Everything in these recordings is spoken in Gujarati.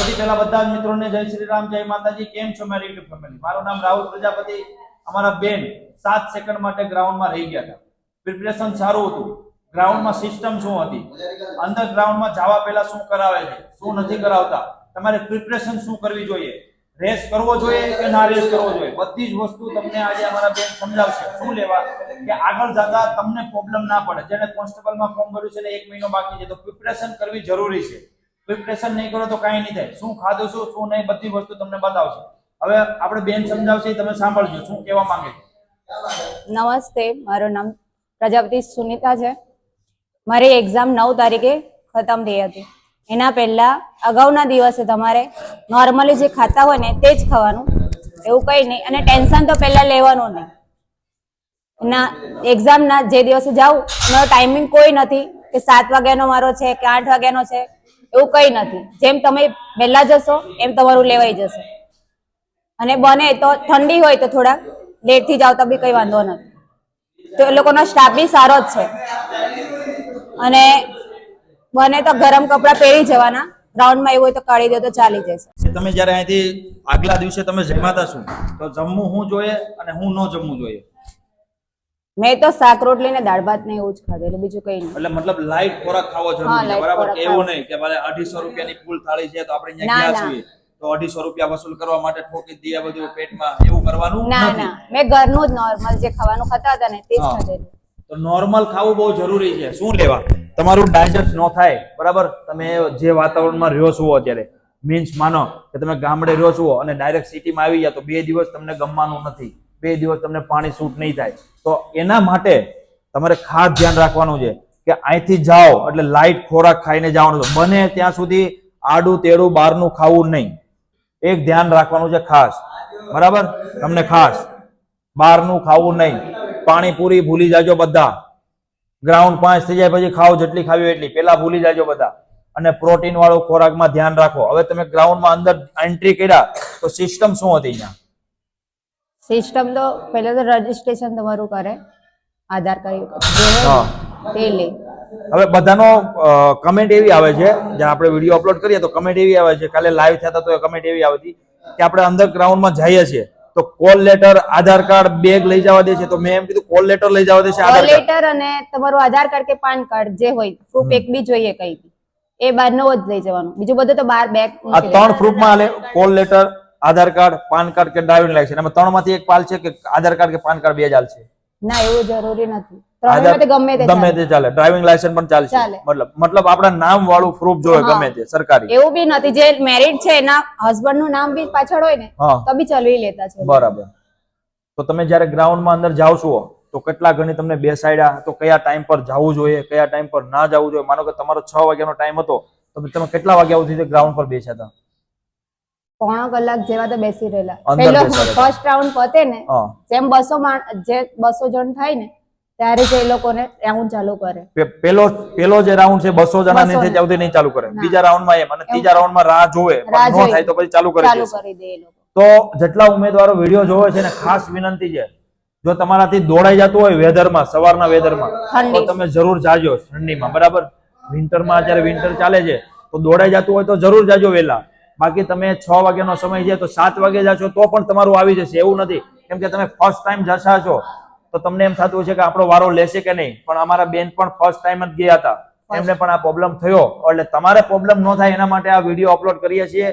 સૌથી પહેલા બધા મિત્રોને જય શ્રી રામ, જય માતાજી. કેમ છો મારી યુટ્યુબ ફેમિલી? મારું નામ રાહુલ પ્રજાપતિ. અમારા બેન સાત સેકન્ડ માટે ગ્રાઉન્ડમાં રહી ગયા હતા. પ્રિપરેશન સારું હતું. ગ્રાઉન્ડમાં સિસ્ટમ શું હતી? અંદર ગ્રાઉન્ડમાં જવા પહેલા શું કરાવે છે? શું નથી કરાવતા? તમારે પ્રિપરેશન શું કરવી જોઈએ? રેસ કરવો જોઈએ કે ના રેસ કરવો જોઈએ? બધી જ વસ્તુ તમને આજે અમારા બેન સમજાવશે. શું લેવા? કે આગળ જતા તમને પ્રોબ્લેમ ના પડે. જેને કોન્સ્ટેબલમાં ફોર્મ ભર્યું છે ને એક મહિનો બાકી છે, તો પ્રિપરેશન કરવી જરૂરી છે. પ્રિપરેશન નહીં કરો તો કાંઈ નહીં થાય. શું ખાધું છું શું નહીં, બધી વસ્તુ તમને બતાવશે. હવે આપણે બેન સમજાવશે, તમે સાંભળજો, શું કહેવા માંગે છે? નમસ્તે, મારું નામ પ્રજાપતિ સુનિતા છે. મારી એક્ઝામ નવ તારીખે ખતમ થઈ હતી. એના પહેલા અગાઉના દિવસે તમારે નોર્મલી જે ખાતા હોય ને તે જ ખાવાનું. એવું કંઈ નહીં. અને ટેન્શન તો પહેલા લેવાનું નહીં. એના એક્ઝામના જે દિવસે જાઉં, એનો ટાઈમિંગ કોઈ નથી કે સાત વાગ્યાનો મારો છે, કે આઠ વાગ્યાનો છે. એવું કંઈ નથી. જેમ તમે વહેલા જશો, એમ તમારું લેવાઈ જશે. અને બને તો ઠંડી હોય તો થોડા લેટથી જાવ તો બી કંઈ વાંધો નથી. તો એ લોકોનો સ્ટાફ બી સારો જ છે. અને બને તો ગરમ કપડાં પહેરી જવાના. ગ્રાઉન્ડમાં એવું હોય તો કાઢી દો તો ચાલી જશે. તમે જ્યારે અહીંથી આગલા દિવસે તમે જમાતા શું? તો જમવું હું જોઈએ અને હું ન જમવું જોઈએ? મેં તો શાક રોટલી ને દાળ ભાત ને એવું જ ખાધેલું બીજું કઈ નહીં. એટલે મતલબ લાઈટ ખોરાક ખાવો જરૂરી છે બરાબર? એવું નહીં કે ભલે અઢીસો રૂપિયાની ફૂલ થાળી છે તો આપણે અહીંયા ગયા છીએ. તો અઢીસો રૂપિયા વસૂલ કરવા માટે ઠોકી દઈએ બધું પેટમાં એવું કરવાનું ના ના. મેં ઘરનું જ નોર્મલ જે ખાવાનું ખાતા હતા ને તે જ ખાધેલું. તો નોર્મલ ખાવું બહુ જરૂરી છે. શું લેવા? તમારું ડાયજેસ્ટ ન થાય બરાબર? તમે જે વાતાવરણમાં રહ્યો છો અત્યારે મીન્સ માનો કે તમે ગામડે રહ્યો છો અને ડાયરેક્ટ સિટીમાં આવી ગયા તો બે દિવસ તમને ગમવાનું નથી. બે દિવસ તમને પાણી શૂટ નહીં થાય. તો એના માટે તમારે ખાસ ધ્યાન રાખવાનું છે કે અહીંથી જાઓ એટલે લાઈટ ખોરાક ખાઈને જવાનું છે. બને ત્યાં સુધી આડું, તેડું, બહારનું ખાવું નહીં. એક ધ્યાન રાખવાનું છે ખાસ. બરાબર? તમને ખાસ. બહારનું ખાવું નહીં. પાણીપુરી ભૂલી જાજો બધા. ગ્રાઉન્ડ પાંચ થઈ જાય પછી ખાઓ જેટલી ખાવી એટલી. પેલા ભૂલી જાજો બધા. અને પ્રોટીન વાળો ખોરાકમાં ધ્યાન રાખો. હવે તમે ગ્રાઉન્ડમાં અંદર એન્ટ્રી કર્યા તો સિસ્ટમ શું હતી અહીંયા? સિસ્ટમ તો પહેલા તો રજીસ્ટ્રેશન તમારું કરે આધાર કાર્ડ તે લે. હવે બધાનો કમેન્ટ એવી આવે છે જ્યાં આપણે વીડિયો અપલોડ કરીએ તો કમેન્ટ એવી આવે છે કાલે લાઈવ થતા તો કમેન્ટ એવી આવતી કે આપણે અંદર ગ્રાઉન્ડમાં જઈએ છીએ તો call letter Aadhaar card bag લઈ જવા દે છે તો મેં એમ કીધું કોલ લેટર લઈ જવા દે છે આધાર લેટર અને તમારું આધાર કાર્ડ કે પાન કાર્ડ જે હોય પ્રૂફ એક બી જોઈએ કઈ એ બહારનો જ લઈ જવાનું. બીજું બધું તો બહાર બેગ આ ત્રણ પ્રૂફમાં call letter Aadhaar card PAN card કે ડ્રાઇવિંગ લાયસન્સ? એમાં ત્રણમાંથી એક પાલ છે કે આધાર કાર્ડ કે પાન કાર્ડ બે ચાલ છે? ના એવું જરૂરી નથી. ગમે તે ચાલે. ડ્રાઇવિંગ લાયસન્સ પણ ચાલશે. મતલબ મતલબ આપણા નામ વાળું પ્રૂફ જોઈએ ગમે તે સરકારી. એવું બી નથી. જે મેરિડ છે એના હસબન્ડનું નામ બી પાછળ હોય ને તો બી ચલવી લેતા છે. બરાબર. તો તમે જ્યારે ગ્રાઉન્ડમાં અંદર જાઓ છો તો કેટલા ઘણી તમને બેસાડ્યા? તો કયા ટાઈમ પર જવું જોઈએ? કયા ટાઈમ પર ના જવું જોઈએ? માનો કે તમારો છ વાગ્યાનો ટાઈમ હતો તો તમે કેટલા વાગ્યા સુધી ગ્રાઉન્ડ પર બેસ્યા હતા? પોણો કલાક જેવા તો બેસી રહેલા. પહેલો ફર્સ્ટ રાઉન્ડ પતે ને જેમ બસો જે બસો જણ થાય ને ત્યારે જે એ લોકોને રાઉન્ડ ચાલુ કરે. પેલો પેલો જે રાઉન્ડ છે બસો જણા ને 200 ત્યાં સુધી નહીં ચાલુ કરે. બીજા રાઉન્ડમાં એમ અને ત્રીજા રાઉન્ડમાં રાહ જોવે. ન થાય તો પછી ચાલુ કરી ચાલુ કરી દે તો જેટલા ઉમેદવારો વીડિયો જોવે છે ને ખાસ વિનંતી છે જો તમારાથી દોડાઈ જતું હોય વેધરમાં સવારના વેધરમાં તો તમે જરૂર જાજો ઠંડીમાં બરાબર? વિન્ટરમાં જ્યારે વિન્ટર ચાલે છે તો દોડાઈ જતું હોય તો જરૂર જાજો વહેલા બાકી તમે છ વાગ્યાનો સમય છે, તો સાત વાગે જશો તો પણ તમારું આવી જશે, એવું નથી. કેમ કે તમે ફર્સ્ટ ટાઈમ જશા છો, તો તમને એમ થતું છે કે આપણો વારો લેશે કે નહીં. પણ અમારા બેન પણ ફર્સ્ટ ટાઈમ જ ગયા હતા. એમને પણ આ પ્રોબ્લેમ થયો. એટલે તમારે પ્રોબ્લેમ ન થાય એના માટે આ વીડિયો અપલોડ કરીએ છીએ.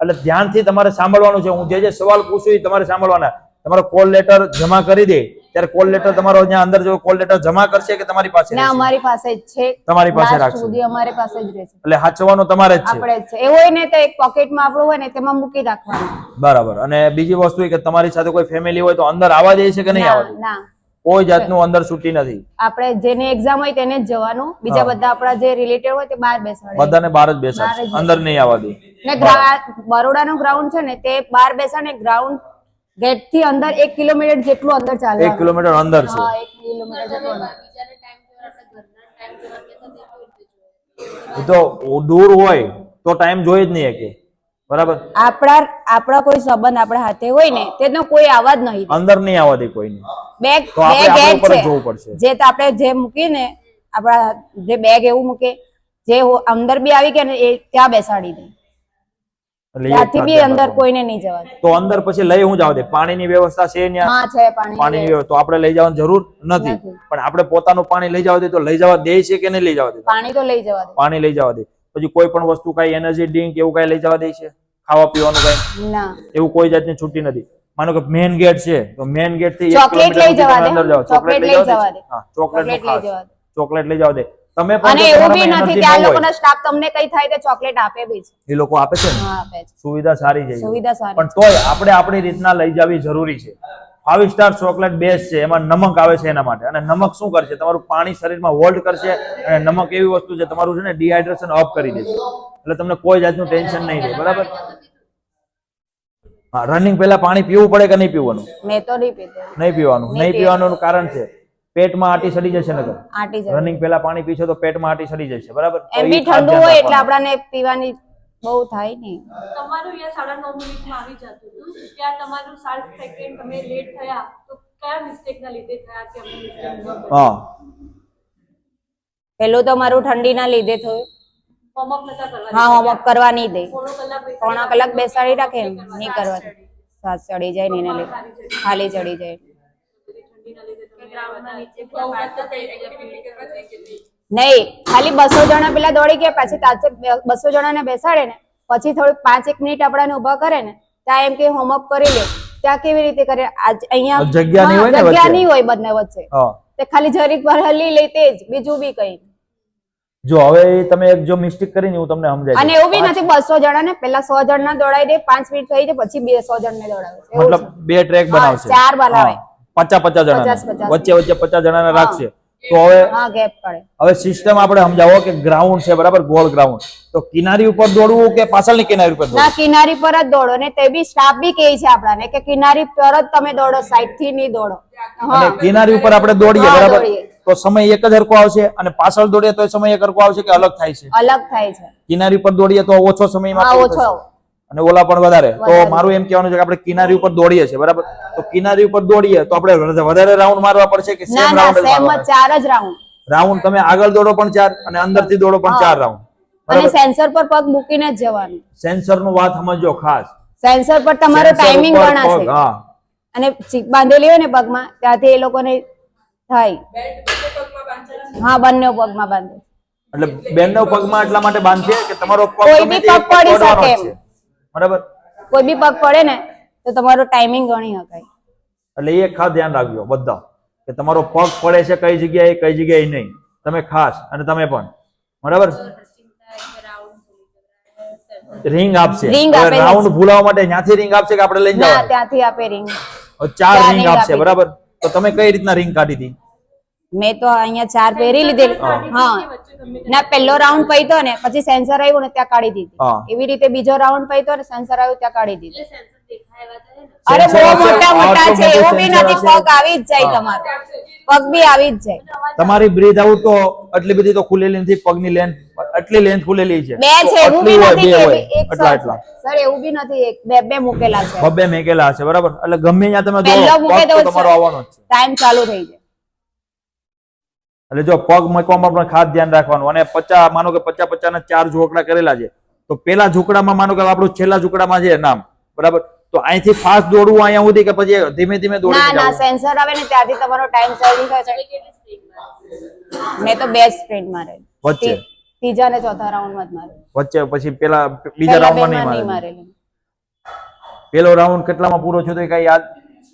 એટલે ધ્યાનથી તમારે સાંભળવાનું છે. હું જે જે સવાલ પૂછું એ તમારે સાંભળવાના. તમારો કોલ લેટર જમા કરી દે. ત્યારે કોલ લેટર તમારો અહીંયા અંદર જો કોલ લેટર જમા કરશે કે તમારી પાસે ના અમારી પાસે જ છે. તમારી પાસે રાખશે. સુધી અમારી પાસે જ રહેશે. એટલે હાચવાનો તમારે જ છે. આપણે જ છે. એ હોય ને તો એક પોકેટમાં આપણું હોય ને તેમાં મૂકી રાખવાનું બરાબર. અને બીજી વસ્તુ એ કે તમારી સાથે કોઈ ફેમિલી હોય તો અંદર આવવા દે છે કે નહીં આવવા ના. કોઈ જાતનું અંદર છૂટી નથી. આપણે જેની એક્ઝામ હોય તેને જ જવાનું. બીજા બધા આપણા જે રિલેટેડ હોય તે બહાર બેસાડે. બધાને બહાર જ બેસાડશે. અંદર નહીં આવવા દે. ને બરોડાનું ગ્રાઉન્ડ છે ને તે બહાર બેસાડે ગ્રાઉન્ડ ગેટથી અંદર એક કિલોમીટર જેટલું અંદર એક કિલોમીટર અંદર છે. એક કિલોમીટર જેટલું અંદર. તો દૂર હોય તો ટાઈમ જોઈ જ નહીં કે બરાબર? આપણા આપણા કોઈ સંબંધ આપણા હાથે હોય ને તેનો કોઈ આવાજ નહીં. અંદર નહીં આવવા દે કોઈને બે બેગ બે ગેટ છે. જોવું પડશે. જે તો આપણે જે મૂકીને આપણા જે બેગ એવું મૂકે જે અંદર બી આવી ગયા ને એ ત્યાં બેસાડી દે. ત્યાંથી બી અંદર કોઈને નહીં જવા તો અંદર પછી લઈ હું જાવ દે. પાણીની વ્યવસ્થા છે હા છે પાણી પાણીની તો આપણે લઈ જવાની જરૂર નથી. પણ આપણે પોતાનું પાણી લઈ જવા દે તો લઈ જવા દે છે કે નહીં લઈ જવા દે? પાણી તો લઈ જવા પાણી લઈ જવા દે. પછી કોઈ પણ વસ્તુ કઈ એનર્જી ડ્રિંક એવું કઈ લઈ જવા દે છે? ખાવા પીવાનું કઈ? ના. એવું કોઈ જાતની છૂટી નથી. માનો કે મેઇન ગેટ છે તો મેઇન ગેટથી ચોકલેટ લઈ જવા દે. ચોકલેટ લઈ જવા દે. ચોકલેટ લઈ જવા દે. ચોકલેટ લઈ જવા દે. તમે પણ અને એવું બી નથી કે આ લોકોનો સ્ટાફ તમને કઈ થાય કે ચોકલેટ આપે બી છે. એ લોકો આપે છે ને? હા આપે છે. સુવિધા સારી છે સુવિધા સારી પણ તોય આપણે આપણી રીતના લઈ જવી જરૂરી છે. ફાઈવ સ્ટાર ચોકલેટ બેસ્ટ છે એમાં નમક આવે છે એના માટે. અને નમક શું કરશે? તમારું પાણી શરીરમાં હોલ્ડ કરશે અને નમક એવી વસ્તુ છે તમારું છે ને ડિહાઇડ્રેશન અપ કરી દેશે. એટલે તમને કોઈ જાતનું ટેન્શન નહીં રહે બરાબર? હા રનિંગ પહેલા પાણી પીવું પડે કે નહીં પીવાનું? મેં તો નહીં પીધું. નહીં પીવાનું. નહીં પીવાનું કારણ છે. પેટમાં આટી સડી જશે નગર આટી જાય રનિંગ પહેલા પાણી પીશો તો પેટમાં આટી સડી જશે બરાબર? એમ બી ઠંડુ હોય એટલે. આપણાને પીવાની બહુ થાય નહીં તમારું યા સાડા નવ મિનિટમાં આવી જતું હતું. ત્યાં તમારું સાત સેકન્ડ તમે લેટ થયા. તો કયા મિસ્ટેકના લીધે થયા કે અમને mistake હા. પેલું તો મારું ઠંડીના લીધે થયું. કરવા હા હોમવર્ક કરવા નહીં દે. બેસાડી પોણા કલાક બેસાડી રાખે એમ. નહીં કરવા સાત ચડી જાય ને એને લીધે. ખાલી ચડી જાય. નહીં? ખાલી બસો જણા પેલા દોડી ગયા પછી તાચે બસો જણાને બેસાડે ને પછી થોડીક પાંચ એક મિનિટ આપણાને ઊભા કરે ને ત્યાં એમ કે હોમવર્ક કરી લે. ત્યાં કેવી રીતે કરે? આજ અહીંયા જગ્યા નહીં હોય જગ્યા નહીં હોય બંને વચ્ચે. તે ખાલી જરીક વાર હલી લે તે જ બીજું બી કઈ જો હવે તમે એક જો મિસ્ટેક કરીને હું તમને સમજાય અને એવું બી નથી બસો જણા ને પેલા સો જણ ના દોડાઈ દે પાંચ મિનિટ થઈ જાય પછી બે સો જણ ને દોડાવે મતલબ. બે ટ્રેક બનાવશે. ચાર બનાવે. પચાસ પચાસ જણા. વચ્ચે વચ્ચે પચાસ જણાને રાખશે. તો હવે હવે સિસ્ટમ આપણે સમજાવો કે ગ્રાઉન્ડ છે બરાબર? ગોળ ગ્રાઉન્ડ તો કિનારી ઉપર દોડવું કે પાછળની કિનારી ઉપર ના કિનારી પર જ દોડો ને તે બી સ્ટાફ બી કહે છે આપણાને કે કિનારી પર જ તમે દોડો સાઈડથી નહીં દોડો. અને કિનારી ઉપર આપણે દોડીએ બરાબર? તો સમય એક જ હરકો આવશે અને પાછળ દોડીએ તો સમય એક હરકો આવશે કે અલગ થાય છે? અલગ થાય છે. કિનારી ઉપર દોડીએ તો ઓછો સમયમાં પૂરું ઓછો. અને ઓલા પણ વધારે. તો મારું એમ કહેવાનું છે કે આપણે કિનારી ઉપર દોડીએ છીએ બરાબર? તો કિનારી ઉપર દોડીએ તો આપણે વધારે- રાઉન્ડ મારવા પડશે કે સેમ રાઉન્ડ સેમ ચાર જ રાઉન્ડ રાઉન્ડ તમે આગળ દોડો પણ ચાર અને અંદરથી દોડો પણ ચાર રાઉન્ડ અને સેન્સર પર પગ મૂકીને જ જવાનું. સેન્સરનું વાત સમજો ખાસ. સેન્સર પર તમારો ટાઈમિંગ ગણાશે હા. અને ચીક બાંધેલી હોય ને પગમાં ત્યાંથી એ લોકોને થાય. હા બંને પગમાં બાંધે. એટલે બેનનો પગમાં એટલા માટે બાંધશે કે તમારો પગ કોઈ બી પગ પડી શકે. બરાબર? કોઈ બી પગ પડે ને તો તમારો ટાઈમિંગ ગણી શકાય. એટલે એ ખાસ ધ્યાન રાખજો બધા કે તમારો પગ પડે છે કઈ જગ્યાએ કઈ જગ્યાએ નહીં. તમે ખાસ અને તમે પણ. બરાબર? રિંગ આપશે. રાઉન્ડ ભૂલાવા માટે ત્યાંથી રિંગ આપશે કે આપણે લઈને જાવ ત્યાંથી આપે રિંગ. ચાર રિંગ આપશે બરાબર? તો તમે કઈ રીતના રિંગ કાઢી હતી? મેં તો અહીંયા ચાર પહેરી લીધેલી. હા. ના પહેલો રાઉન્ડ પૈતો ને પછી સેન્સર આવ્યું ને ત્યાં કાઢી દીધી. એવી રીતે બીજો રાઉન્ડ પૈતો ને સેન્સર આવ્યું ત્યાં કાઢી દીધી. અરે. બહુ મોટા મોટા છે એવું બી નથી પગ આવી જ જાય તમારો. પગ બી આવી જ જાય. તમારી બ્રીથ આઉટ તો આટલી બધી તો ખુલેલી નથી પગની લેન્થ આટલી લેન્થ ખુલેલી છે. બે છે એવું બી નથી આટલા આટલા. સર એવું બી નથી એક બે બે મૂકેલા છે. બે મૂકેલા છે બરાબર? એટલે ગમે ત્યાં તમે પહેલો દોડો મૂકે પગ તમારો આવવાનો છે. ટાઈમ ચાલુ થઈ જાય. એટલે જો પગ મૂકવામાં પણ ખાસ ધ્યાન રાખવાનું. અને પચાસ માનો કે પચાસ પચાસ ના ચાર ઝોકડા કરેલા છે તો પેલા ઝોકડામાં માનો કે આપણું છેલ્લા ઝોકડામાં છે નામ બરાબર? તો અહીંથી ફાસ્ટ દોડવું અહીંયા સુધી કે પછી ધીમે ધીમે ના દોડી ના સેન્સર આવે ને ત્યાંથી તમારો ટાઈમ ચાલુ થાય છે. માં? તો બે સ્પ્રિન્ટ મારે. વચ્ચે? ત્રીજા ને ચોથા રાઉન્ડમાં જ મારે. વચ્ચે પછી પેલા બીજા રાઉન્ડમાં નહીં નહીં મારે પેલો રાઉન્ડ કેટલામાં પૂરો થયો તો કઈ યાદ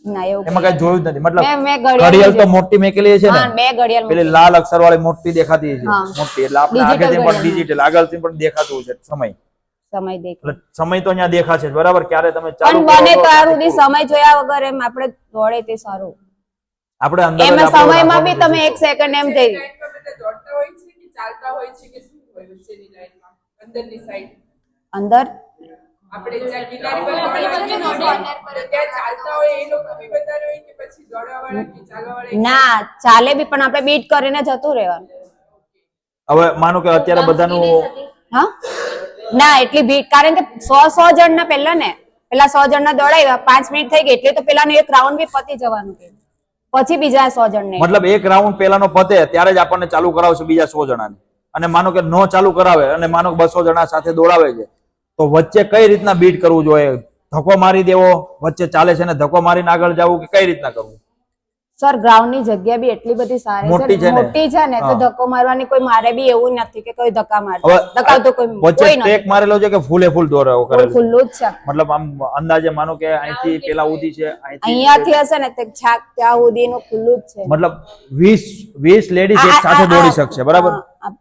ના એવું એમાં કઈ જોયું નથી. મતલબ મેં મેં ઘડિયાળ ઘડિયાળ તો. મોટી મેકેલી છે હા ને બે ઘડિયાળ પેલી લાલ અક્ષર વાળી મોટી દેખાતી છે. મોટી એટલે આપણે Digital આગળથી પણ ઘડિયાળ. ડિજિટલ આગળથી પણ દેખાતું છે સમય. સમય દેખ એટલે સમય તો અહીંયા દેખાશે જ, બરાબર? ક્યારે તમે પણ ચાલુ બને કરો તો સુધી સમય જોયા વગર એમ આપણે દોડે તે સારું. આપણે અંદર જ એમાં આપણો સમયમાં બી રાખવાનું તમે એક સેકન્ડ એમ થઈ લાઈનમાં બધા દોડતા હોય છે કે ચાલતા હોય છે કે શું હોય વચ્ચેની લાઈનમાં અંદરની સાઈડ અંદર? આપણે જ્યાં કિનારી પર ત્યાં ચાલતા હોય એ લોકો બી વધારે હોય કે પછી દોડવાવાળા કે ચાલવાવાળા ના ચાલે બી પણ આપણે બીટ કરીને જતું રહેવાનું. હવે માનો કે અત્યારે બધાનું હા? ના એટલી બીટ કારણ કે સો સો જણ ના પહેલા ને પેલા સો જણ ના દોડાવ્યા પાંચ મિનિટ થઈ ગઈ એટલે તો પેલાનું એક રાઉન્ડ બી પતી જવાનું. કે પછી બીજા સો જણ ને મતલબ એક રાઉન્ડ પેલાનો પતે ત્યારે જ આપણને ચાલુ કરાવશે બીજા સો જણાને. અને માનો કે નો ચાલુ કરાવે અને માનો કે બસો જણા સાથે દોડાવે છે તો વચ્ચે કઈ રીતના બીટ કરવું જોઈએ? ધક્કો મારી દેવો વચ્ચે ચાલે છે ને ધક્કો મારીને આગળ જવું કે કઈ રીતના કરવું? સર ગ્રાઉન્ડની જગ્યા બી એટલી બધી સારી મોટી છે ને, ને? મોટી છે ને તો ધક્કો મારવાની કોઈ મારે બી એવું નથી કે કોઈ ધક્કા મારે. ધક્કાવતો કોઈ વચ્ચે કોઈ મારેલો છે કે ફૂલે ફૂલ દોરાવો ફૂલ કરેલો છે? જ છે. મતલબ આમ અંદાજે માનો કે અહીંથી પેલા ઉધી છે અહીંયાથી હશે ને તે છાક ત્યાં સુધીનું ખુલ્લું જ છે. મતલબ વીસ વીસ લેડીઝ એક સાથે દોડી શકશે બરાબર?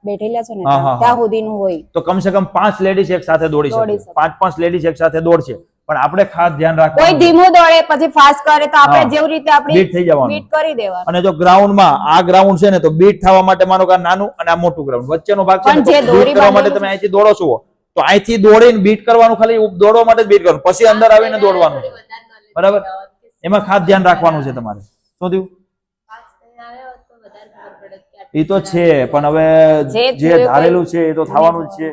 બેઠેલા છે ને ત્યાં સુધીનું હોય. તો કમસે કમ પાંચ લેડીઝ એક સાથે દોડી શકે. પાંચ પાંચ લેડીઝ એક સાથે દોડશે. પણ આપણે ખાસ ધ્યાન કોઈ ધીમો દોડે પછી ફાસ્ટ કરે તો આપણે જેવી રીતે આપણે બીટ થઈ જવાનું. બીટ કરી દેવાનું. અને જો ગ્રાઉન્ડમાં આ ગ્રાઉન્ડ છે ને તો બીટ થવા માટે માનો કે નાનું અને આ મોટું ગ્રાઉન્ડ વચ્ચેનો ભાગ છે ને દોરી કરવા માટે તમે અહીંથી દોડો છો. તો અહીંથી દોડીને બીટ કરવાનું ખાલી દોડવા માટે જ બીટ કરવાનું. પછી અંદર આવીને દોડવાનું. બરાબર? એમાં ખાસ ધ્યાન રાખવાનું છે તમારે. શું થયું? એ તો છે પણ હવે જે ધારેલું છે એ તો થવાનું જ છે.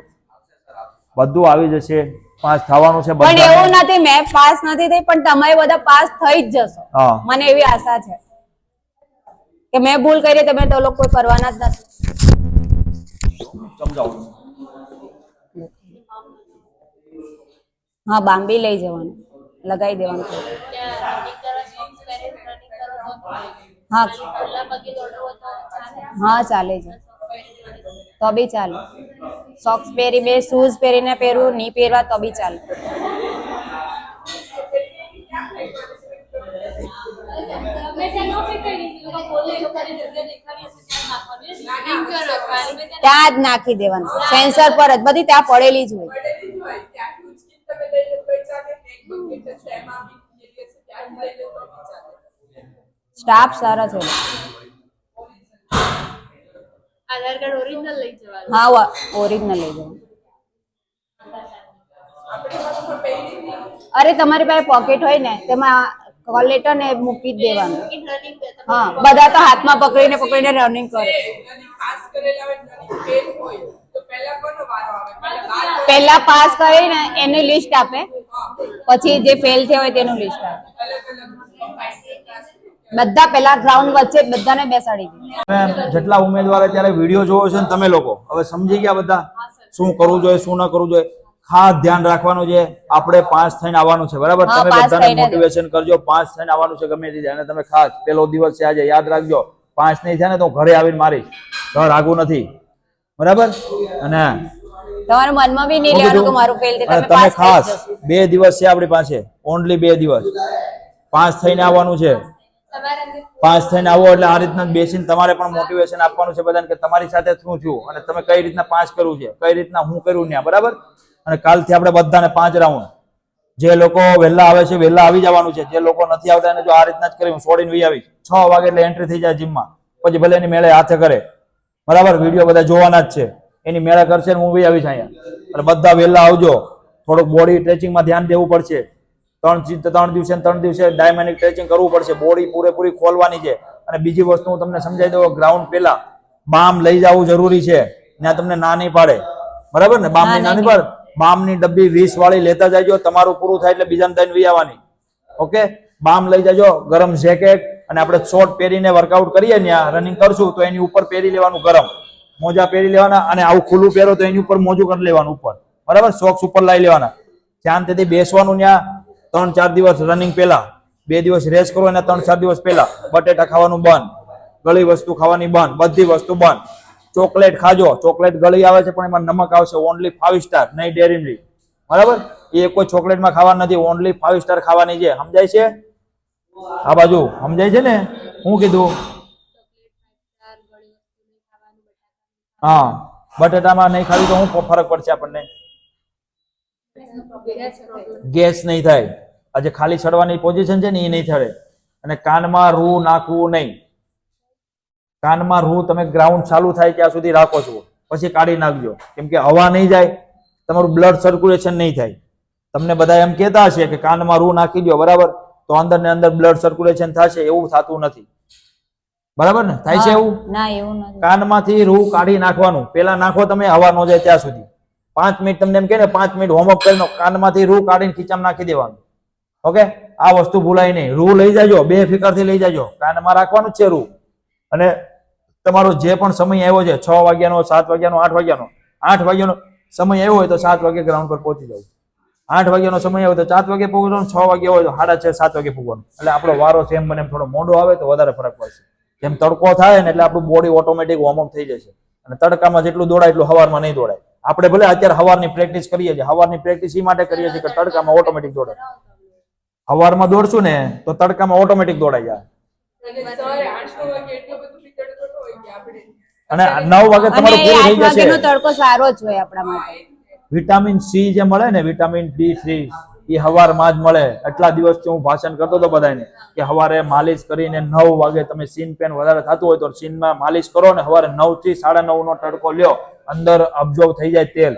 બધું આવી જશે. પાસ થવાનું છે પણ એવું નથી મેં પાસ નથી થઈ પણ તમે બધા પાસ થઈ જ જશો. મને એવી આશા છે. કે મેં ભૂલ કરી તમે તો લોકો કોઈ કરવાના જ નથી. હા બાંબી લઈ જવાનું. લગાવી દેવાનું. હા. હા, ચાલે છે. તો બી ચાલે. સોક્સ પહેરી બે શૂઝ પહેરીને પહેરવું નહીં પહેરવા તો બી ચાલે. ત્યાં જ નાખી દેવાનું. સેન્સર પર જ, બધી ત્યાં પડેલી જ હોય. સ્ટાફ સારા છે. આધાર કાર્ડ ઓરિજિનલ લઈ જવાનું. હા ઓરિજિનલ લઈ જવાનું. અરે તમારી પાસે પોકેટ હોય ને તેમાં કોલ લેટર ને મૂકી જ દેવાનું. હા બધા તો હાથમાં પકડીને પકડીને રનિંગ કરે. પહેલા પાસ કરીને એની લિસ્ટ આપે. પછી જે ફેલ થયો હોય તેનું લિસ્ટ આપે. બધા પહેલા ગ્રાઉન્ડ વચ્ચે બધાને બેસાડી દે જેટલા ઉમેદવાર અત્યારે વીડિયો જોયો છે ને તમે લોકો હવે સમજી ગયા બધા? શું કરવું જોઈએ શું ન કરવું જોઈએ? ખાસ ધ્યાન રાખવાનું છે આપણે પાંચ થઈને આવવાનું છે બરાબર? તમે બધાને મોટિવેશન કરજો પાંચ થઈને આવવાનું છે ગમે તે અને તમે ખાસ પેલો દિવસ છે આજે યાદ રાખજો પાંચ નહીં થાય ને તો ઘરે આવીને મારીશ. ઘર આગું નથી. બરાબર? અને તમારા મનમાં બી નહીં લેવાનું કે મારું ફેલ તમે તમે ખાસ બે દિવસ છે આપણી પાસે ઓનલી બે દિવસ. પાંચ થઈને આવવાનું છે. પાસ થઈને આવો એટલે આ રીતના બેસીને તમારે પણ મોટિવેશન આપવાનું છે બધાને કે તમારી સાથે શું થયું અને તમે કઈ રીતના પાસ કરવું છે, કઈ રીતના હું કર્યું ત્યાં બરાબર? અને કાલથી આપણે બધાને પાંચ રાઉન્ડ જે લોકો વહેલા આવે છે, વહેલા આવી જવાનું છે, જે લોકો નથી આવતા એને જો આ રીતના જ કરી હું છોડીને વી આવીશ છ વાગે એટલે એન્ટ્રી થઈ જાય જીમમાં પછી ભલે એની મેળે હાથે કરે. બરાબર? વીડિયો બધા જોવાના જ છે. એની મેળા કરશે હું વી આવીશ અહીંયા. અને બધા વહેલા આવજો. થોડુંક બોડી સ્ટ્રેચિંગમાં ધ્યાન દેવું પડશે. ત્રણ ત્રણ દિવસે ત્રણ દિવસે ડાયમેનિક સ્ટ્રેચિંગ કરવું પડશે. બોડી પૂરેપૂરી ખોલવાની છે. અને બીજી વસ્તુ હું તમને સમજાવી દઉં ગ્રાઉન્ડ પહેલા બામ લઈ જવું જરૂરી છે. ત્યાં તમને ના નહીં પાડે. બરાબર ને? બામની ના નહીં પાડે. બામની ડબ્બી વીસ વાળી લેતા જાયજો તમારું પૂરું થાય એટલે બીજાને દઈને વી આવવાની. ઓકે? બામ લઈ જાજો ગરમ જેકેટ અને આપણે શોર્ટ પહેરીને વર્કઆઉટ કરીએ ત્યાં રનિંગ કરશું તો એની ઉપર પહેરી લેવાનું ગરમ. મોજા પહેરી લેવાના અને આવું ખુલ્લું પહેરો તો એની ઉપર મોજું કરી લેવાનું ઉપર. બરાબર? સોક્સ ઉપર લઈ લેવાના. શાંતિથી બેસવાનું ત્યાં. ત્રણ ચાર દિવસ રનિંગ પહેલા, બે દિવસ રેસ કરો અને ત્રણ ચાર દિવસ પહેલા બટેટા ખાવાનું બંધ, ગળી વસ્તુ ખાવાની બંધ, બધી વસ્તુ બંધ. ચોકલેટ ખાજો, ચોકલેટ ગળી આવે છે પણ એમાં નમક આવશે ઓનલી ફાઈવ સ્ટાર નહીં ડેરી બરાબર? એ કોઈ ચોકલેટમાં ખાવા નથી ઓનલી ફાઈવ સ્ટાર ખાવાની છે. સમજાય છે? આ બાજુ, સમજાય છે ને? હું કીધું? હા, બટેટામાં નહીં ખાવી તો શું ફરક પડશે આપણને. ગેસ નહીં થાય. આજે ખાલી ચડવાની પોઝિશન છે ને એ નહીં થાય અને કાનમાં રૂ નાખવું નહીં. કાનમાં રૂ તમે ગ્રાઉન્ડ ચાલુ થાય ત્યાં સુધી રાખો છો. પછી કાઢી નાખજો. કેમ કે હવા નહીં જાય તમારું બ્લડ સર્ક્યુલેશન નહીં થાય. તમને બધા એમ કહેતા હશે કે કાનમાં રૂ નાખી દો બરાબર? તો અંદર ને અંદર બ્લડ સર્ક્યુલેશન થશે એવું થતું નથી. બરાબર ને? થાય છે એવું? ના એવું નથી. કાનમાંથી રૂ કાઢી નાખવાનું. પેલા નાખો તમે હવા ન જાય ત્યાં સુધી. પાંચ મિનિટ તમને એમ કે ને, પાંચ મિનિટ હોમવર્ક કરીને કાનમાંથી રૂ કાઢીને ખીચામાં નાખી દેવાનું. ઓકે? આ વસ્તુ ભૂલાય નહીં. રૂ લઈ જાજો, બે ફિકરથી લઈ જાજો. કાનમાં રાખવાનું છે રૂ. અને તમારો જે પણ સમય આવ્યો છે, છ વાગ્યાનો, સાત વાગ્યાનો, આઠ વાગ્યાનો આઠ વાગ્યાનો સમય આવ્યો હોય તો સાત વાગે ગ્રાઉન્ડ પર પહોંચી જાય આઠ વાગ્યાનો સમય આવ્યો તો સાત વાગે પહોંચવાનો છ વાગે હોય તો સાડા છ, સાત વાગે પૂગવાનો. એટલે આપણો વારો છે એમ એમ થોડો મોડો આવે તો વધારે ફરક પડશે. જેમ તડકો થાય ને એટલે આપણું બોડી ઓટોમેટિક વોર્મઅપ થઈ જશે. અને તડકામાં જેટલું દોડાય એટલું હવારમાં નહીં દોડાય. આપણે ભલે અત્યારે હવારની પ્રેક્ટિસ કરીએ છીએ હવારની પ્રેક્ટિસ એ માટે કરીએ છીએ કે તડકામાં ઓટોમેટિક દોડે. હવારમાં દોડશું ને તો તડકામાં ઓટોમેટિક દોડાઈ જાય. અને સવારે વાગે એટલો બધું બી તડકો ન હોય કે આપણે નવ વાગે તમારું પૂરું થઈ જશે. તડકો સારો જ હોય આપણા માટે. વિટામિન સી જે મળે ને વિટામિન ડી થ્રી એ હવારમાં જ મળે. એટલા દિવસથી હું ભાષણ કરતો હતો બધાને કે હવારે માલિશ કરીને નવ વાગે તમે સીન પેન વધારે થતું હોય તો સીનમાં માલિશ કરો ને હવારે નવથી સાડા નવ નો તડકો લ્યો. અંદર અબ્ઝોર્વ થઈ જાય તેલ.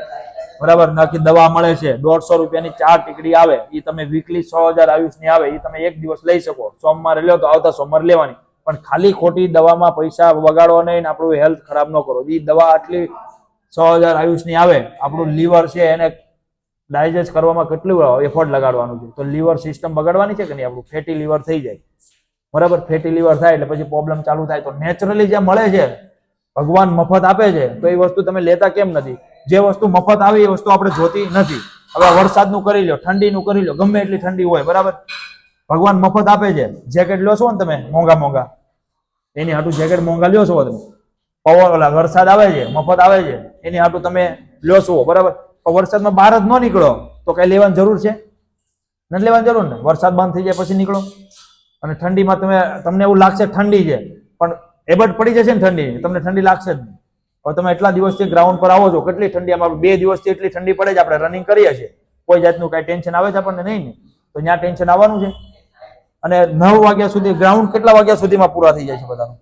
બરાબર? નાખી દવા મળે છે. દોઢસો રૂપિયાની ચાર ટીકડી આવે. એ તમે વીકલી છ હજાર આયુષની આવે. એ તમે એક દિવસ લઈ શકો. સોમવારે લ્યો તો આવતા સોમવારે લેવાની. પણ ખાલી ખોટી દવામાં પૈસા વગાડો નહીં આપણું હેલ્થ ખરાબ ન કરો. એ દવા આટલી સો હજાર આયુષની આવે. આપણું લીવર છે એને ડાયજેસ્ટ કરવામાં કેટલું એફર્ટ લગાડવાનું છે? તો લીવર સિસ્ટમ બગાડવાની છે કે નહીં? આપણું ફેટી લીવર થઈ જાય. બરાબર? ફેટી લીવર થાય એટલે પછી પ્રોબ્લેમ ચાલુ થાય. તો નેચરલી જે મળે છે ભગવાન મફત આપે છે, તો એ વસ્તુ તમે લેતા કેમ નથી? જે વસ્તુ મફત આવે, એ વસ્તુ આપણે જોતી નથી. હવે વરસાદનું કરી લો ઠંડીનું કરી લો ગમે એટલી ઠંડી હોય, બરાબર? ભગવાન મફત આપે છે. જેકેટ લો છો ને તમે, મોંઘા મોંઘા. એની હાટું જેકેટ મોંઘા લ્યો છો તમે. પવન ઓલા વરસાદ આવે છે, મફત આવે છે. એની હાટું તમે લ્યો છો, બરાબર? વરસાદમાં બહાર જ ન નીકળો. તો કઈ લેવાની જરૂર છે? નથી લેવાની જરૂર ને? વરસાદ બંધ થઈ જાય પછી નીકળો. અને ઠંડીમાં તમે, તમને એવું લાગશે ઠંડી છે. પણ એબટ પડી જશે ને ઠંડી તમને ઠંડી લાગશે જ નહીં. હવે તમે એટલા દિવસથી ગ્રાઉન્ડ પર આવો છો કેટલી ઠંડી આમાં બે દિવસથી એટલી ઠંડી પડે છે આપણે રનિંગ કરીએ છીએ. કોઈ જાતનું કાંઈ ટેન્શન આવે છે આપણને? નહીં ને તો ત્યાં ટેન્શન આવવાનું છે. અને નવ વાગ્યા સુધી ગ્રાઉન્ડ કેટલા વાગ્યા સુધીમાં પૂરા થઈ જાય છે બધાનું?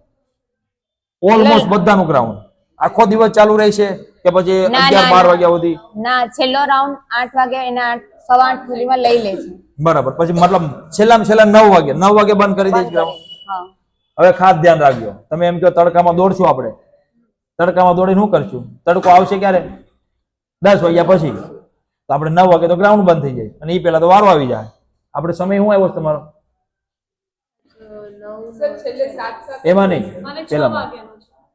ઓલમોસ્ટ બધાનું ગ્રાઉન્ડ આખો દિવસ ચાલુ રહેશે કે પછી અગિયાર બાર વાગ્યા સુધી? ના છેલ્લો રાઉન્ડ આઠ વાગે એના સવા આઠ સુધીમાં લઈ લે છે. બરાબર. પછી મતલબ છેલ્લામાં છેલ્લા નવ વાગે નવ વાગે બંધ કરી દઈશ ગ્રાઉન્ડ હા. હવે ખાસ ધ્યાન રાખજો. તમે એમ કહો તડકામાં દોડશું આપણે. તડકામાં દોડીને શું કરશું? તડકો આવશે ક્યારે? દસ વાગ્યા પછી. તો આપણે નવ વાગે તો ગ્રાઉન્ડ બંધ થઈ જાય. અને એ પહેલા તો વારો આવી જાય. આપણે સમય શું આવ્યો તમારો? એમાં નહીં. પેલા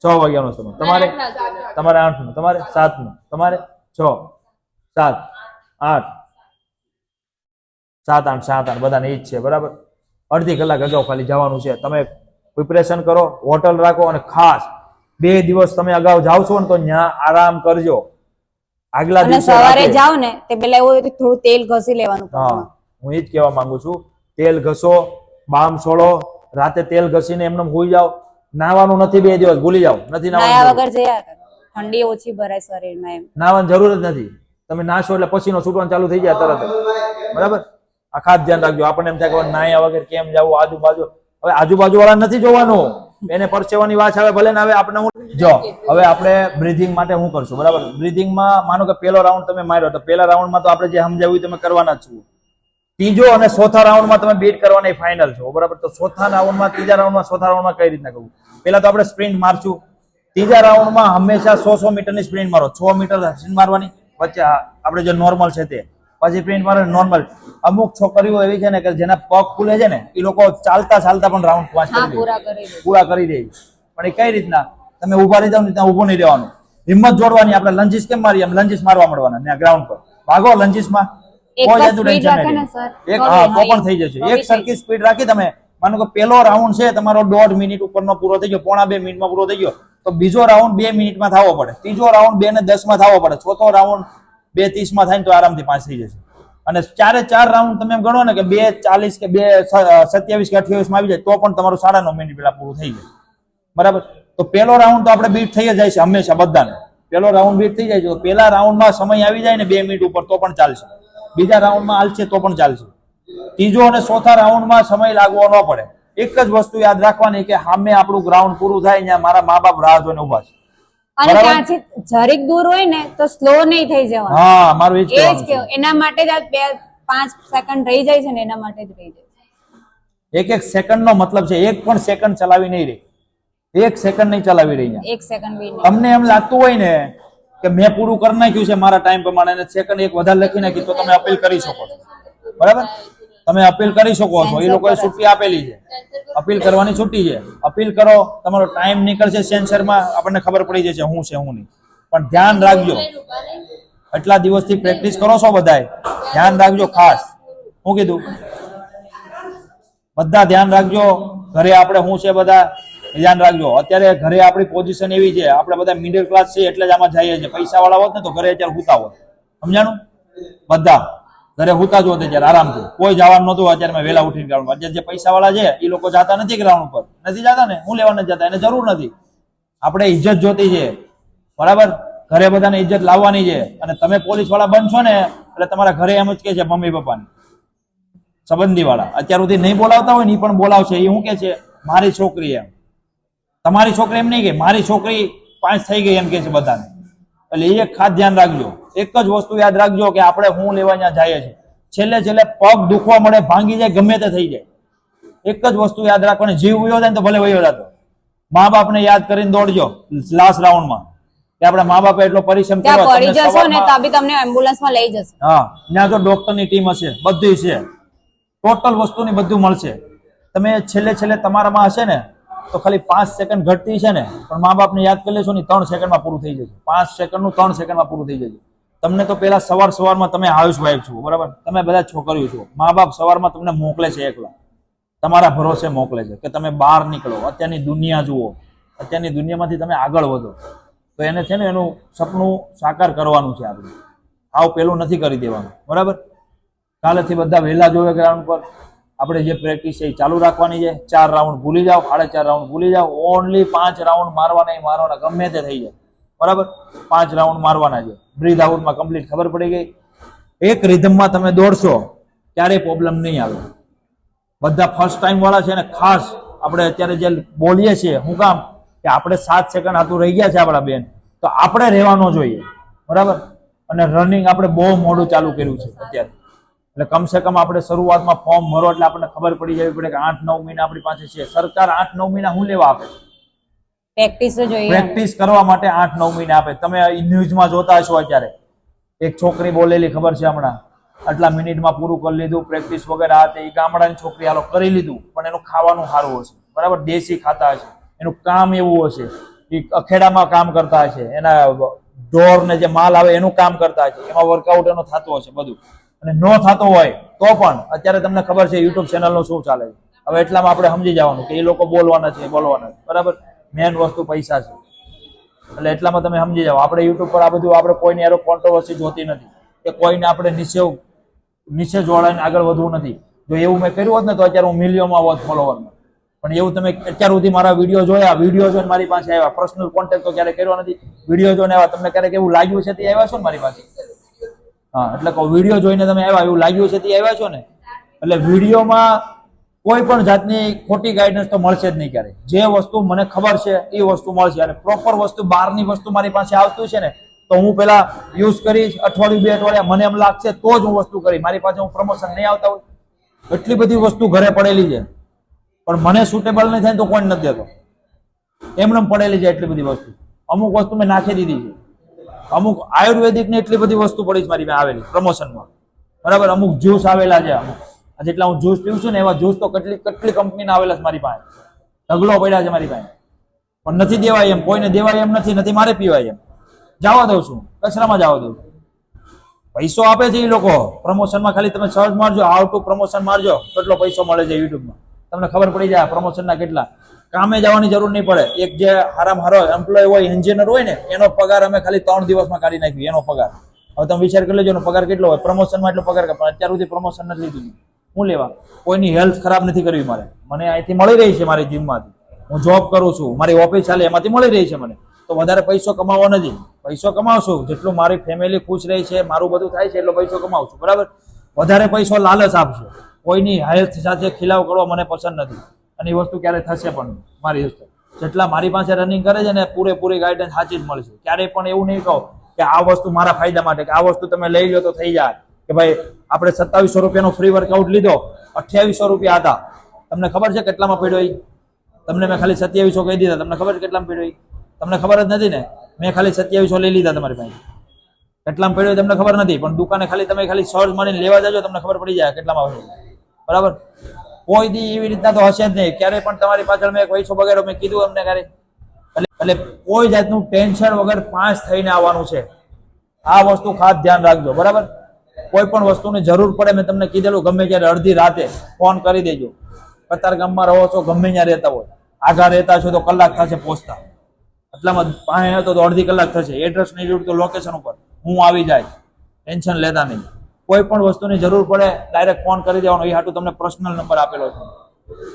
છ વાગ્યાનો સમય. તમારે? તમારે આઠ નો. તમારે? સાત નો. તમારે? છ. સાત. આઠ. સાત આઠ સાત આઠ. બધાને એ જ છે. બરાબર? અડધી કલાક અગાઉ ખાલી જવાનું છે. તમે પ્રિપરેશન કરો હોટલ રાખો અને ખાસ બે દિવસ તમે અગાઉ જાઓ છો ને તો ત્યાં આરામ કરજો. આગલા દિવસે સવારે જાવ ને તે પેલા એવું થોડું તેલ ઘસી લેવાનું હા હું એ જ કહેવા માંગુ છું. તેલ ઘસો બામ છોડો રાતે તેલ ઘસીને એમને હોઈ જાવ નાવાનું નથી બે દિવસ ભૂલી જાવ નથી નાવાનું વગર જયા ઠંડી ઓછી ભરાય શરીરમાં એમ. નાવાની જરૂર જ નથી. તમે નાશો એટલે પસીનો છૂટવાનું ચાલુ થઈ જાય તરત. બરાબર? આ ખાસ ધ્યાન રાખજો. આપણને એમ થાય કે નાયા વગર કેમ જવું? આજુબાજુ હવે આજુબાજુ વાળા નથી જોવાનું. એને પરસેવાની વાત આવે, ભલે ને હવે આપણે હું જો, હવે આપણે બ્રિધિંગ માટે હું કરશું, બરાબર? બ્રિધિંગમાં માનો કે પહેલો રાઉન્ડ તમે માર્યો, તો પહેલા રાઉન્ડમાં તો આપણે જે સમજાવ્યું તમે કરવાના છું. ત્રીજો અને ચોથા રાઉન્ડમાં તમે બીટ કરવાની ફાઇનલ છો, બરાબર? તો ચોથા રાઉન્ડમાં ત્રીજા રાઉન્ડમાં ચોથા રાઉન્ડમાં કઈ રીતના કરવું? પહેલા તો આપણે સ્પ્રિન્ટ મારશું. ત્રીજા રાઉન્ડમાં હંમેશા સો સો મીટરની સ્પ્રિન્ટ મારો, છ મીટર સ્પ્રિન્ટ મારવાની. વચ્ચે આપણે જે નોર્મલ છે તે. પછી સ્પ્રિન્ટ મારો નોર્મલ અમુક છોકરીઓ એવી છે ને કે જેના પગ ખુલે છે ને એ લોકો ચાલતા ચાલતા પણ રાઉન્ડ દે. પૂરા કરી દે. પણ એ કઈ રીતના? તમે ઊભા રહી જાવ ને ત્યાં ઊભું નહીં રહેવાનું. હિંમત જોડવાની આપણે લંજીસ કેમ મારી એમ લંજીસ મારવા મળવાના ત્યાં ગ્રાઉન્ડ પર. ભાગો લંજીસમાં. એક કોઈ જતું ટેન્શન રાખે ને નથી સર, એક હા તો પણ થઈ જશે. એક સરખી સ્પીડ રાખી તમે માનો કે પેલો રાઉન્ડ છે તમારો દોઢ મિનિટ ઉપરનો પૂરો થઈ ગયો પોણા બે મિનિટમાં પૂરો થઈ ગયો તો બીજો રાઉન્ડ બે મિનિટમાં થવો પડે. ત્રીજો રાઉન્ડ બે ને દસમાં થવો પડે. ચોથો રાઉન્ડ બે ત્રીસમાં થાય ને તો આરામથી પાંચ થઈ જશે. અને ચારે ચાર રાઉન્ડ તમે ગણો ને કે બે ચાલીસ કે બે સત્યાવીસ કે અઠ્યાવીસમાં આવી જાય, તો પણ તમારું સાડા નવ મિનિટ પેલા પૂરું થઈ જાય. બરાબર? તો પેલો રાઉન્ડ તો આપણે બીટ થઈ જાય છે હંમેશા બધાને. પેલો રાઉન્ડ બીટ થઈ જાય છે, તો પેલા રાઉન્ડમાં સમય આવી જાય ને બે મિનિટ ઉપર તો પણ ચાલશે. બીજા રાઉન્ડમાં હાલશે તો પણ ચાલશે. ત્રીજો અને ચોથા રાઉન્ડમાં સમય લાગવો ન પડે. એક જ વસ્તુ યાદ રાખવાની કે સામે આપણું ગ્રાઉન્ડ પૂરું થાય ત્યાં મારા મા બાપ રાહ જોઈને ઊભા છે. અને ત્યાંથી જરીક દૂર હોય ને તો સ્લો નહીં થઈ જવાનું. હા મારું એ જ એ કહેવાનું એના માટે જ આ બે પાંચ સેકન્ડ રહી જાય છે ને એના માટે જ રહી જાય એક એક સેકન્ડ નો મતલબ છે એક પણ સેકન્ડ ચલાવી નહીં રહી. એક સેકન્ડ નહીં ચલાવી રહી એક સેકન્ડ બી તમને એમ લાગતું હોય ને કે મેં પૂરું કરી નાખ્યું છે મારા ટાઈમ પ્રમાણે અને સેકન્ડ એક વધારે લખી નાખી તો તમે અપીલ કરી શકો છો. બરાબર? તમે અપીલ કરી શકો છો. એ લોકોએ છુટ્ટી આપેલી છે. અપીલ કરવાની છુટ્ટી છે. અપીલ કરો તમારો ટાઈમ નીકળશે સેન્સરમાં આપણને ખબર પડી જશે શું છે શું નહીં. પણ ધ્યાન રાખજો. એટલા દિવસથી પ્રેક્ટિસ કરો છો બધાએ. ધ્યાન રાખજો ખાસ. હું કીધું? બધા ધ્યાન રાખજો. ઘરે આપણે શું છે બધા ધ્યાન રાખજો. અત્યારે ઘરે આપણી પોઝિશન એવી છે. આપણે બધા મિડલ ક્લાસ છે એટલે જ આમાં જઈએ છીએ. પૈસા વાળા હોત ને તો ઘરે અત્યારે હુતા હોત. સમજાણું? બધા. ઘરે હુતા જ હોત આરામથી. કોઈ જવાનું નહોતું, અત્યારે મેં વહેલા ઉઠીને ગ્રાઉન્ડ અત્યારે જે પૈસા વાળા છે એ લોકો જતા નથી ગ્રાઉન્ડ ઉપર. નથી જતા ને? હું લેવા નથી જતા, એને જરૂર નથી. આપણે ઇજ્જત જોતી છે. બરાબર? ઘરે બધાને ઇજ્જત લાવવાની છે. અને તમે પોલીસવાળા બનશો ને, એટલે તમારા ઘરે એમ જ કે છે મમ્મી પપ્પાને. સંબંધી વાળા અત્યાર સુધી નહીં બોલાવતા હોય ને એ પણ બોલાવશે. એ શું કે છે? મારી છોકરી એમ. તમારી છોકરી એમ નહીં કે, મારી છોકરી પાંચ થઈ ગઈ એમ કે છે બધાને. એટલે એ ખાસ ધ્યાન રાખજો. એક જ વસ્તુ યાદ રાખજો કે આપણે હું લેવા ત્યાં જઈએ છીએ. છેલ્લે છેલ્લે પગ દુખવા મળે ભાંગી જાય ગમે તે થઈ જાય. એક જ વસ્તુ યાદ રાખવાની જીવ વયો થાય તો ભલે વયો જતો. મા બાપને યાદ કરીને દોડજો લાસ્ટ રાઉન્ડમાં કે આપણે મા બાપે એટલો પરિશ્રમ કર્યો પડી જશો ને તો બી તમને એમ્બ્યુલન્સમાં લઈ જશે. હા ત્યાં તો ડોક્ટરની ટીમ હશે બધી છે ટોટલ વસ્તુની બધું મળશે. તમે છેલ્લે છેલ્લે તમારામાં હશે ને તો ખાલી પાંચ સેકન્ડ ઘટતી છે ને, પણ મા બાપને યાદ કરી લેશો ને, ત્રણ સેકન્ડમાં પૂરું થઈ જશે. પાંચ સેકન્ડનું ત્રણ સેકન્ડમાં પૂરું થઈ જશે. તમને તો પેલા સવાર સવારમાં તમે હાઉસ વાઈફ છો, બરાબર? તમે બધા છોકરીઓ છો. મા બાપ સવારમાં તમને મોકલે છે એકલા. તમારા ભરોસે મોકલે છે કે તમે બહાર નીકળો. અત્યારની દુનિયા જુઓ. અત્યારની દુનિયામાંથી તમે આગળ વધો. તો એને છે ને, એનું સપનું સાકાર કરવાનું છે આપણે. આવ પેલું નથી કરી દેવાનું. બરાબર? કાલેથી બધા વહેલા જોવે ગ્રાઉન્ડ પર. આપણે જે પ્રેક્ટિસ એ ચાલુ રાખવાની છે. ચાર રાઉન્ડ ભૂલી જાઓ, સાડા ચાર રાઉન્ડ ભૂલી જાઓ ઓનલી પાંચ રાઉન્ડ મારવાના એ મારવાના ગમે તે થઈ જાય. બરાબર? પાંચ રાઉન્ડ મારવાના છે. બ્રીથ આઉટમાં કમ્પ્લીટ ખબર પડી ગઈ? એક રિધમમાં તમે દોડશો, ક્યારેય પ્રોબ્લેમ નહીં આવે. બધા ફર્સ્ટ ટાઈમ વાળા છે ને ખાસ આપણે અત્યારે જે બોલીએ છીએ, હું કામ, કે આપણે સાત સેકન્ડ હાથું રહી ગયા છે આપણા બેન, તો આપણે રહેવાનો જોઈએ. બરાબર? અને રનિંગ આપણે બહુ મોડું ચાલુ કર્યું છે અત્યારે. એટલે કમસે કમ આપણે શરૂઆતમાં ફોર્મ ભરો એટલે આપણને ખબર પડી જવી પડે કે આઠ નવ મહિના આપણી પાસે છે. સરકાર આઠ નવ મહિના શું લેવા આપે? પ્રેક્ટિસ જોઈએ પ્રેક્ટિસ કરવા માટે આઠ નવ મહિના આપે. તમે ન્યૂઝમાં જોતા હશો અત્યારે. એક છોકરી બોલેલી ખબર છે હમણાં? આટલા મિનિટમાં પૂરું કરી લીધું પ્રેક્ટિસ વગેરે આ તે ગામડાની છોકરી હાલો કરી લીધું પણ એનું ખાવાનું સારું હશે. બરાબર? દેશી ખાતા હશે. એનું કામ એવું હશે. એ અખેડામાં કામ કરતા હશે. એના ઢોર ને જે માલ આવે એનું કામ કરતા હશે. એમાં વર્કઆઉટ એનો થતો હશે બધું. અને ન થતો હોય તો પણ અત્યારે તમને ખબર છે યુટ્યુબ ચેનલનું શું ચાલે છે. હવે એટલામાં આપણે સમજી જવાનું કે એ લોકો બોલવાના છે બોલવાના છે. બરાબર? મેન વસ્તુ પૈસા છે. એટલે એટલામાં તમે સમજી જાઓ. આપણે યુટ્યુબ પર આ બધું આપણે કોઈને એરો કોન્ટ્રોવર્સી જોતી નથી. કે કોઈને આપણે નીચે નીચે જોડાઈને આગળ વધવું નથી. જો એવું મેં કર્યું હોત ને તો અત્યારે હું મિલિયનમાં હોત ફોલોવરમાં પણ એવું તમે અત્યાર સુધી મારા વીડિયો જોયા વીડિયો જોઈને મારી પાસે આવ્યા. પર્સનલ કોન્ટેક્ટ તો ક્યારે કર્યો નથી. વીડિયો જોઈને આવ્યા. તમને ક્યારેક એવું લાગ્યું છે તે આવ્યા છો ને મારી પાસે? હા, એટલે કહું વીડિયો જોઈને તમે આવ્યા, એવું લાગ્યું છે તે આવ્યા છો ને? એટલે વિડીયોમાં કોઈ પણ જાતની ખોટી ગાઈડન્સ તો મળશે જ નહીં ક્યારે જે વસ્તુ મને ખબર છે, એ વસ્તુ મળશે. અને પ્રોપર વસ્તુ, બહારની વસ્તુ મારી પાસે આવતું છે ને, તો હું પેલા યુઝ કરીશ, અઠવાડિયું, બે અઠવાડિયા, મને એમ લાગશે તો જ હું વસ્તુ કરી મારી પાસે હું પ્રમોશન નહીં આવતા હોય. એટલી બધી વસ્તુ ઘરે પડેલી છે. પણ મને સુટેબલ નહીં થાય તો કોઈ નથી દેતો. એમને પડેલી છે એટલી બધી વસ્તુ. અમુક વસ્તુ મેં નાખી દીધી છે. અમુક આયુર્વેદિક ને એટલી બધી વસ્તુ પડી છે મારી મેં આવેલી પ્રમોશનમાં બરાબર? અમુક જ્યુસ આવેલા છે, અમુક. જેટલા હું જ્યુસ પીવું છું ને એવા જ્યુસ તો કેટલી કેટલી કંપનીના આવેલા છે મારી પાસે. ઢગલો પડ્યા છે મારી પાસે. પણ નથી દેવાય એમ, કોઈને દેવાય એમ નથી નથી મારે પીવાય એમ. જવા દઉં છું, કચરામાં જવા દઉં છું. પૈસો આપે છે એ લોકો. પ્રમોશનમાં ખાલી તમે સર્ચ મારજો હાઉ ટુ પ્રમોશન મારજો, કેટલો પૈસો મળે છે યુટ્યુબમાં તમને ખબર પડી જાય પ્રમોશનના કેટલા. કામે જવાની જરૂર નહીં પડે. એક જે હારામ હારો એમ્પ્લોય હોય એન્જિનિયર હોય ને, એનો પગાર અમે ખાલી ત્રણ દિવસમાં કાઢી નાખ્યું એનો પગાર. હવે તમે વિચાર કરી લેજો, એનો પગાર કેટલો હોય? પ્રમોશનમાં એટલો પગાર પણ અત્યાર સુધી પ્રમોશન નથી લીધું. હું લેવા? કોઈની હેલ્થ ખરાબ નથી કરવી મારે. મને અહીંથી મળી રહી છે મારી જીમમાંથી હું જોબ કરું છું. મારી ઓફિસ ચાલે એમાંથી મળી રહી છે મને. તો વધારે પૈસો કમાવો નથી. પૈસો કમાવશું. જેટલું મારી ફેમિલી ખુશ રહી છે, મારું બધું થાય છે, એટલો પૈસો કમાવશું. બરાબર? વધારે પૈસો લાલચ આપશો. કોઈની હેલ્થ સાથે ખિલાવ કરવો મને પસંદ નથી. અને એ વસ્તુ ક્યારે થશે પણ મારી હસ્તે જેટલા મારી પાસે રનિંગ કરે છે ને પૂરેપૂરી ગાઈડન્સ સાચી જ મળશે. ક્યારેય પણ એવું નહીં કહો કે આ વસ્તુ મારા ફાયદા માટે કે આ વસ્તુ તમે લઈ લો તો થઈ જાય. કે ભાઈ, આપણે સત્તાવીસો રૂપિયાનો ફ્રી વર્કઆઉટ લીધો, અઠ્યાવીસો રૂપિયા હતા. તમને ખબર છે કેટલામાં પડ્યો તમને મેં ખાલી સત્યાવીસો કહી દીધા. તમને ખબર છે કેટલામાં પડ્યો તમને ખબર જ નથી ને? મેં ખાલી સત્યાવીસો લઈ લીધા તમારી પાસે. કેટલામાં પડ્યો તમને ખબર નથી, પણ દુકાને ખાલી તમે ખાલી સર્ચ મારીને લેવા જજો, તમને ખબર પડી જાય કેટલામાં બરાબર? કોઈ દી એવી રીતના તો હશે જ નહીં. ક્યારે પણ તમારી પાછળ મેં પૈસો વગેરે મેં કીધું અમને ક્યારે એટલે કોઈ જાતનું ટેન્શન વગર પાંચ થઈને આવવાનું છે. આ વસ્તુ ખાસ ધ્યાન રાખજો, બરાબર? કોઈ પણ વસ્તુની જરૂર પડે, મેં તમને કીધેલું, ગમે ત્યારે અડધી રાતે ફોન કરી દેજો. કતાર ગામમાં રહો છો, ગમે ત્યાં રહેતા હોય. આગળ રહેતા છો તો કલાક થશે પહોંચતા. એટલામાં પાસે હતો તો અડધી કલાક થશે. એડ્રેસ નહીં જોડતો લોકેશન ઉપર. હું આવી જાય. ટેન્શન લેતા નહીં. કોઈ પણ વસ્તુની જરૂર પડે ડાયરેક્ટ ફોન કરી દેવાનો. એ હાટું તમને પર્સનલ નંબર આપેલો છે.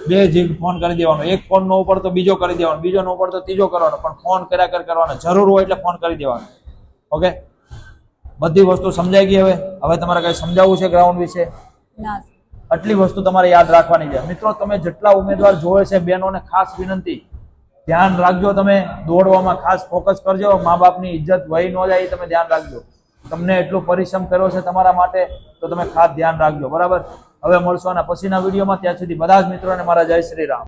બે જીગ ફોન કરી દેવાનો. એક ફોન નો ઉપડતો બીજો કરી દેવાનો. બીજો નો ઉપડતો ત્રીજો કરવાનો. પણ ફોન કર્યા કર કરવાનો. જરૂર હોય એટલે ફોન કરી દેવાનો. ઓકે બધી વસ્તુ સમજાઈ ગઈ હવે? હવે તમારે કઈ સમજાવવું છે ગ્રાઉન્ડ વિશે? આટલી વસ્તુ તમારે યાદ રાખવાની છે. મિત્રો તમે જેટલા ઉમેદવાર જોવે છે બહેનોને ખાસ વિનંતી. ધ્યાન રાખજો તમે. દોડવામાં ખાસ ફોકસ કરજો. મા બાપની ઇજ્જત વહી ન જાય એ તમે ધ્યાન રાખજો. તમને એટલો પરિશ્રમ કર્યો છે તમારા માટે, તો તમે ખાસ ધ્યાન રાખજો. બરાબર? હવે મળશો અને પછીના વિડીયોમાં. ત્યાં સુધી બધા જ મિત્રોને મારા જય શ્રી રામ.